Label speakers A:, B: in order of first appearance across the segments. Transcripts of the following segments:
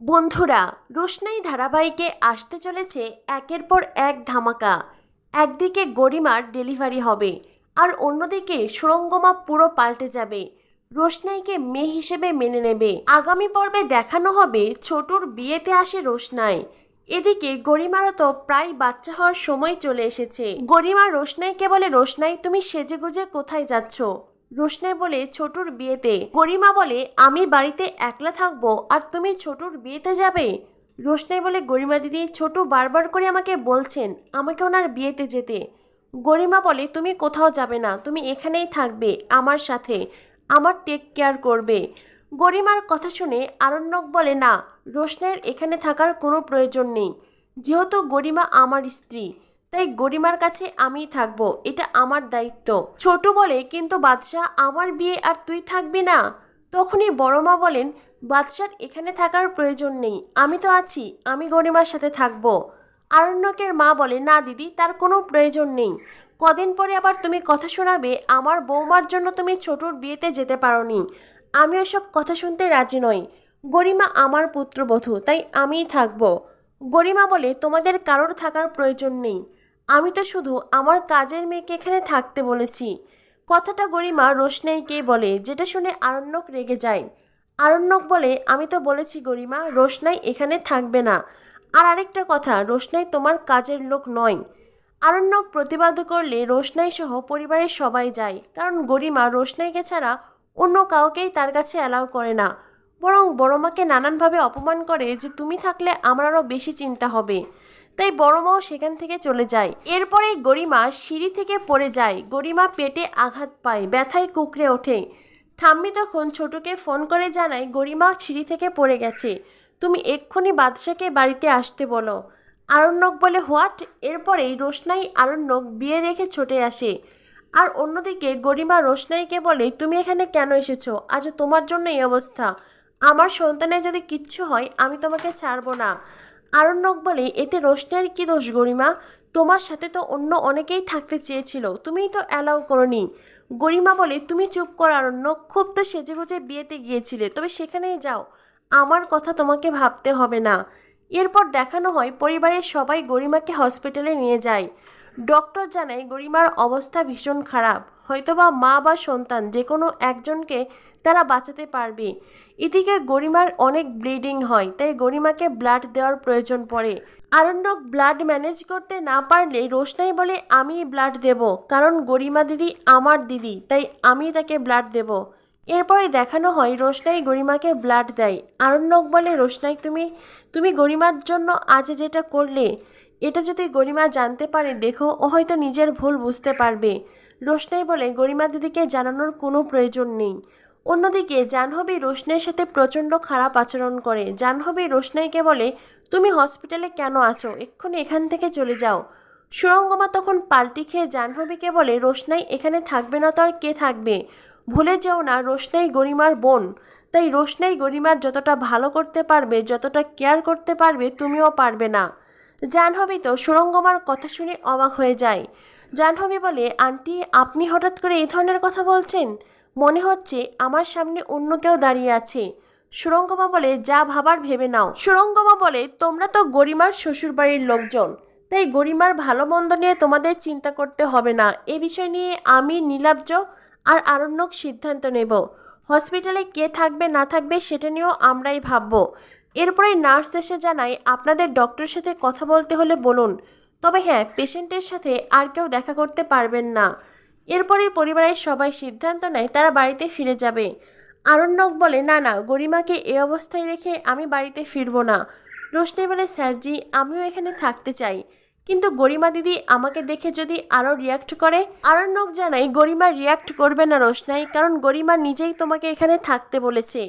A: বন্ধুরা, রোশনাই ধারাবাহিকে আসতে চলেছে একের পর এক ধামাকা। একদিকে গরিমার ডেলিভারি হবে আর অন্যদিকে সুরঙ্গমা পুরো পাল্টে যাবে। রোশনাইকে মেয়ে হিসেবে মেনে নেবে। আগামী পর্বে দেখানো হবে ছোটুর বিয়েতে আসে রোশনাই। এদিকে গরিমারও তো প্রায় বাচ্চা হওয়ার সময় চলে এসেছে। গরিমা রোশনাইকে বলে, রোশনাই, তুমি সেজেগুজে কোথায় যাচ্ছ? রোশনাই বলে, ছোটুর বিয়েতে। গরিমা বলে, আমি বাড়িতে একলা থাকব, আর তুমি ছোটুর বিয়েতে যাবে? রোশনাই বলে, গরিমা দিদি, ছোটু বারবার করে আমাকে বলছেন আমাকে ওনার বিয়েতে যেতে। গরিমা বলে, তুমি কোথাও যাবে না, তুমি এখানেই থাকবে, আমার সাথে। আমার টেক কেয়ার করবে। গরিমার কথা শুনে আরণ্যক বলে, না রোশনের এখানে থাকার কোনো প্রয়োজন নেই। যেহেতু গরিমা আমার স্ত্রী তাই গরিমার কাছে আমিই থাকব, এটা আমার দায়িত্ব। ছোট বলে, কিন্তু বাদশাহ, আমার বিয়ে আর তুই থাকবি না? তখনই বড় মা বলেন, বাদশার এখানে থাকার প্রয়োজন নেই, আমি তো আছি, আমি গরিমার সাথে থাকব। আরণ্যকের মা বলে, না দিদি, তার কোনো প্রয়োজন নেই। কদিন পরে আবার তুমি কথা শোনাবে, আমার বৌমার জন্য তুমি ছোটর বিয়েতে যেতে পারোনি। আমি ওসব কথা শুনতে রাজি নই। গরিমা আমার পুত্রবধূ, তাই আমিই থাকব। গরিমা বলে, তোমাদের কারোর থাকার প্রয়োজন নেই। আমি তো শুধু আমার কাজের মেয়েকে এখানে থাকতে বলেছি। কথাটা গরিমা রোশনাইকেই বলে, যেটা শুনে আরণ্যক রেগে যায়। আরণ্যক বলে, আমি তো বলেছি গরিমা, রোশনাই এখানে থাকবে না। আর আরেকটা কথা, রোশনাই তোমার কাজের লোক নয়। আরণ্যক প্রতিবাদ করলে রোশনাই সহ পরিবারের সবাই যায়, কারণ গরিমা রোশনাইকে ছাড়া অন্য কাউকেই তার কাছে অ্যালাউ করে না। বরং বড়মাকে নানানভাবে অপমান করে যে তুমি থাকলে আমার আরও বেশি চিন্তা হবে। তাই বড় মাও সেখান থেকে চলে যায়। এরপরেই গরিমা সিঁড়ি থেকে পড়ে যায়। গরিমা পেটে আঘাত পায়, ব্যথায় কুকড়ে ওঠে। ঠাম্মি তখন ছোটকে ফোন করে জানায়, গরিমা সিঁড়ি থেকে পড়ে গেছে। তুমি এক্ষুনি বাদশাকে বাড়িতে আসতে বলো। আরণ্যক বলে, হোয়াট? এরপরেই রোশনাই আরণ্যক বিয়ে রেখে ছুটে আসে। আর অন্যদিকে গরিমা রোশনাইকে বলে, তুমি এখানে কেন এসেছ? আজ তোমার জন্য এই অবস্থা। আমার সন্তানের যদি কিচ্ছু হয়, আমি তোমাকে ছাড়বো না। আরণ্যক বলে, এতে রোশনাইয়ের কী দোষ গরিমা? তোমার সাথে তো অন্য অনেকেই থাকতে চেয়েছিল, তুমিই তো অ্যালাউ করনি। গরিমা বলে, তুমি চুপ কর আরণ্যক, খুব তো সেজে গুজে বিয়েতে গিয়েছিলে, তবে সেখানেই যাও। আমার কথা তোমাকে ভাবতে হবে না। এরপর দেখানো হয়, পরিবারের সবাই গরিমাকে হসপিটালে নিয়ে যায়। ডক্টর জানায়, গরিমার অবস্থা ভীষণ খারাপ। হয়তোবা মা বা সন্তান যে কোনো একজনকে তারা বাঁচাতে পারবে। এদিকে গরিমার অনেক ব্লিডিং হয়, তাই গরিমাকে ব্লাড দেওয়ার প্রয়োজন পড়ে। আরণ্যক ব্লাড ম্যানেজ করতে না পারলে রোশনাই বলে আমি ব্লাড দেব, কারণ গরিমা দিদি আমার দিদি, তাই আমি তাকে ব্লাড দেব। এরপরে দেখানো হয় রোশনাই গরিমাকে ব্লাড দেয়। আরণ্যক বলে রোশনাই তুমি তুমি গরিমার জন্য আজ যেটা করলে, এটা যদি গরিমা জানতে পারে, দেখো ও হয়তো নিজের ভুল বুঝতে পারবে। রোশনাই বলে গরিমা দিদিকে জানানোর কোনো প্রয়োজন নেই। অন্যদিকে, জাহ্নবী রোশনাইয়ের সাথে প্রচণ্ড খারাপ আচরণ করে। জাহ্নবী রোশনাইকে বলে, তুমি হসপিটালে কেন আছো? এক্ষুনি এখান থেকে চলে যাও। সুরঙ্গমা তখন পাল্টি খেয়ে জাহ্নবীকে বলে, রোশনাই এখানে থাকবে না তো আর কে থাকবে? ভুলে যেও না, রোশনাই গরিমার বোন। তাই রোশনাই গরিমার যতটা ভালো করতে পারবে, যতটা কেয়ার করতে পারবে, তুমিও পারবে না। জাহ্নবী তো সুরঙ্গমার কথা শুনে অবাক হয়ে যায়। জাহ্নবী বলে, আন্টি, আপনি হঠাৎ করে এই ধরনের কথা বলছেন? মনে হচ্ছে আমার সামনে অন্য কেউ দাঁড়িয়ে আছে। সুরঙ্গমা বলে, যা ভাবার ভেবে নাও। সুরঙ্গমা বলে, তোমরা তো গরিমার শ্বশুরবাড়ির লোকজন। তাই গরিমার ভালো মন্দ নিয়ে তোমাদের চিন্তা করতে হবে না। এ বিষয় নিয়ে আমি নীলাব্জ আর আরণ্যক সিদ্ধান্ত নেব। হসপিটালে কে থাকবে না থাকবে সেটা নিয়েও আমরাই ভাববো। এরপরে নার্স এসে জানায়, আপনাদের ডক্টরের সাথে কথা বলতে হলে বলুন। তবে হ্যাঁ পেশেন্টের সাথে আর কেউ দেখা করতে পারবেন না। এরপরেই পরিবারের সবাই সিদ্ধান্ত নেয়, তারা বাড়িতে ফিরে যাবে। আরণ্যক বলে, না না, গরিমাকে এ অবস্থায় রেখে আমি বাড়িতে ফিরবো না। রোশনি বলে স্যারজি আমিও এখানে থাকতে চাই। কিন্তু গরিমা দিদি আমাকে দেখে যদি আরও রিয়াক্ট করে? আরণ্যক জানাই গরিমা রিয়াক্ট করবে না রোশনাই, কারণ গরিমা নিজেই তোমাকে এখানে থাকতে বলেছে।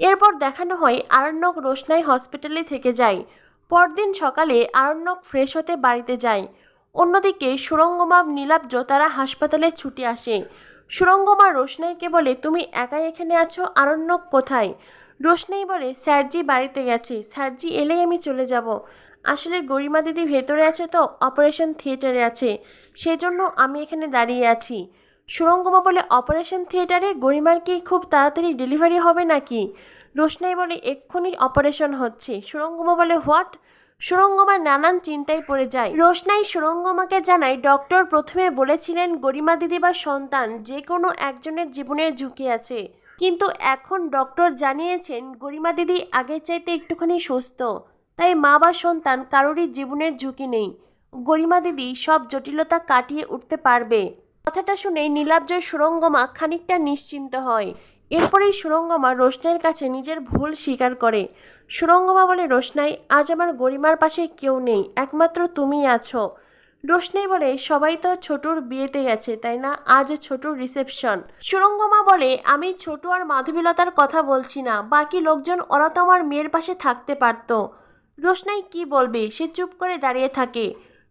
A: এরপর দেখানো হয় আরণ্যক রোশনাই হসপিটালে থেকে যায়। পরদিন সকালে আরণ্যক ফ্রেশ হতে বাড়িতে যায়। অন্যদিকে সুরঙ্গমা নীলাব্জ তারা হাসপাতালে ছুটে আসে। সুরঙ্গমা রোশনাইকে বলে, তুমি একাই এখানে আছো? আরণ্যক কোথায়? রোশনাই বলে, স্যারজি বাড়িতে গেছে। স্যারজি এলেই আমি চলে যাব। আসলে গরিমা দিদি ভেতরে আছে তো, অপারেশন থিয়েটারে আছে। সেজন্য আমি এখানে দাঁড়িয়ে আছি। সুরঙ্গমা বলে অপারেশন থিয়েটারে গরিমার কি খুব তাড়াতাড়ি ডেলিভারি হবে নাকি? রোশনাই বলে, এক্ষুনি অপারেশন হচ্ছে। সুরঙ্গমা বলে হোয়াট? সুরঙ্গমা নানান চিন্তায় পড়ে যায়। রোশনাই সুরঙ্গমাকে জানায়, ডক্টর প্রথমে বলেছিলেন গরিমা দিদি বা সন্তান যে কোনো একজনের জীবনের ঝুঁকি আছে। কিন্তু এখন ডক্টর জানিয়েছেন গরিমা দিদি আগের চাইতে একটুখানি সুস্থ। তাই মা বা সন্তান কারোরই জীবনের ঝুঁকি নেই। গরিমা দিদি সব জটিলতা কাটিয়ে উঠতে পারবে। কথাটা শুনে নীলাব্জর সুরঙ্গমা খানিকটা নিশ্চিন্ত হয়। এরপরেই সুরঙ্গমা রোশনাইয়ের কাছে নিজের ভুল স্বীকার করে। সুরঙ্গমা বলে, রোশনাই, আজ আমার গরিমার পাশে কেউ নেই, একমাত্র তুমি আছো। রোশনাই বলে, সবাই তো ছোটুর বিয়েতে গেছে, তাই না? আজ ছোটুর রিসেপশন। সুরঙ্গমা বলে, আমি ছোটু আর মাধবীলতার কথা বলছি না, বাকি লোকজন ওরা তো আমার মেয়ের পাশে থাকতে পারতো। রোশনাই, কি বলবে? সে চুপ করে দাঁড়িয়ে থাকে।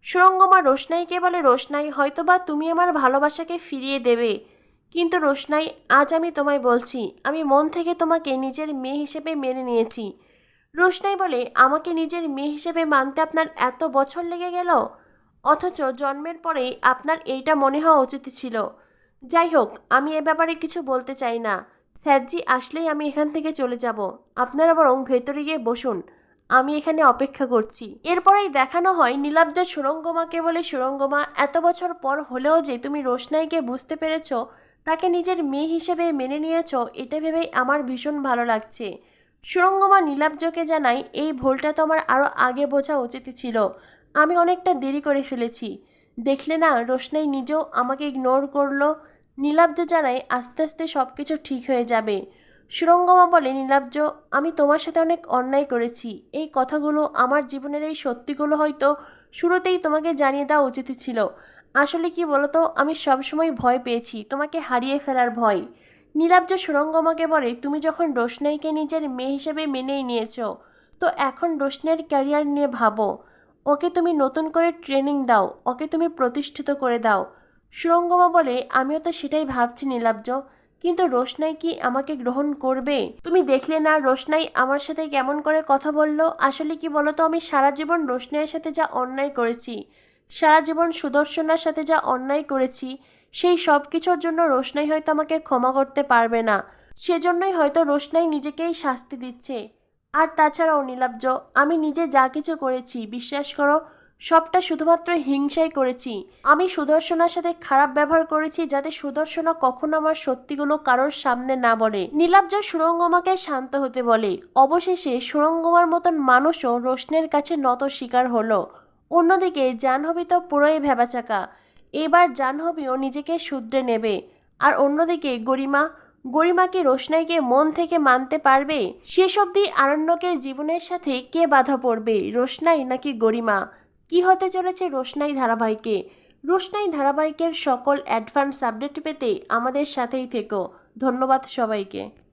A: সুরঙ্গমা রোশনাইকে বলে, রোশনাই, হয়তোবা তুমি আমার ভালোবাসাকে ফিরিয়ে দেবে। কিন্তু রোশনাই, আজ আমি তোমায় বলছি, আমি মন থেকে তোমাকে নিজের মেয়ে হিসেবে মেনে নিয়েছি। রোশনাই বলে, আমাকে নিজের মেয়ে হিসেবে মানতে আপনার এত বছর লেগে গেল? অথচ জন্মের পরেই আপনার এইটা মনে হওয়া উচিত ছিল। যাই হোক, আমি এ ব্যাপারে কিছু বলতে চাই না। স্যারজি, আসলেই আমি এখান থেকে চলে যাব। আপনারা বরং ভেতরে গিয়ে বসুন। আমি এখানে অপেক্ষা করছি। এরপরেই দেখানো হয় নীলাব্দ সুরঙ্গমাকে বলে, সুরঙ্গমা, এত বছর পর হলেও যে তুমি রোশনাইকে বুঝতে পেরেছ, তাকে নিজের মেয়ে হিসেবে মেনে নিয়েছ, এটা ভেবেই আমার ভীষণ ভালো লাগছে। সুরঙ্গমা নীলাব্জকে জানাই এই ভুলটা তো আমার আরও আগে বোঝা উচিত ছিল। আমি অনেকটা দেরি করে ফেলেছি। দেখলে না, রোশনাই নিজেও আমাকে ইগনোর করল। নীলাব্জ জানাই আস্তে আস্তে সব কিছু ঠিক হয়ে যাবে। সুরঙ্গমা বলে নীলাব্জ আমি তোমার সাথে অনেক অন্যায় করেছি। এই কথাগুলো আমার জীবনের এই সত্যিগুলো হয়তো শুরুতেই তোমাকে জানিয়ে দেওয়া উচিত ছিল। আসলে কি বলতো, আমি সবসময় ভয় পেয়েছি, তোমাকে হারিয়ে ফেলার ভয়। নীলাব্জ সুরঙ্গমাকে বলে, তুমি যখন রোশনাইকে নিজের মেয়ে হিসেবে মেনেই নিয়েছো, তো এখন রোশনাইয়ের ক্যারিয়ার নিয়ে ভাবো। ওকে তুমি নতুন করে ট্রেনিং দাও, ওকে তুমি প্রতিষ্ঠিত করে দাও। সুরঙ্গমা বলে, আমিও তো সেটাই ভাবছি নীলাব্জ। কিন্তু রোশনাই কি আমাকে গ্রহণ করবে? তুমি দেখলে না রোশনাই আমার সাথে কেমন করে কথা বলল? আসলে কি বলতো, আমি সারা জীবন রোশনাইয়ের সাথে যা অন্যায় করেছি, সারা জীবন সুদর্শনার সাথে যা অন্যায় করেছি, সেই সব কিছুর জন্য রোশনাই হয়তো আমাকে ক্ষমা করতে পারবে না। সেজন্যই হয়তো রোশনাই নিজেকেই শাস্তি দিচ্ছে। আর তাছাড়াও নীলাব্জ, আমি নিজে যা কিছু করেছি, বিশ্বাস করো সবটা শুধুমাত্র হিংসাই করেছি। আমি সুদর্শনার সাথে খারাপ ব্যবহার করেছি যাতে সুদর্শনা কখনো আমার সত্যিগুলো কারোর সামনে না বলে। নীলাব্জ সুরঙ্গমাকে শান্ত হতে বলে। অবশেষে সুরঙ্গমার মতন মানুষও রোশনের কাছে নত শিকার হলো। অন্যদিকে জাহ্নবী তো পুরোই ভেবাচাকা। এবার জাহ্নবীও নিজেকে শুধরে নেবে। আর অন্যদিকে গরিমা গরিমা কি রোশনাইকে মন থেকে মানতে পারবে? শেষ অবধি আরণ্যকের জীবনের সাথে কে বাধা পড়বে, রোশনাই নাকি গরিমা? কি হতে চলেছে রোশনাই ধারাবাহিকে? রোশনাই ধারাবাহিকের সকল অ্যাডভান্স আপডেট পেতে আমাদের সাথেই থেকো। ধন্যবাদ সবাইকে।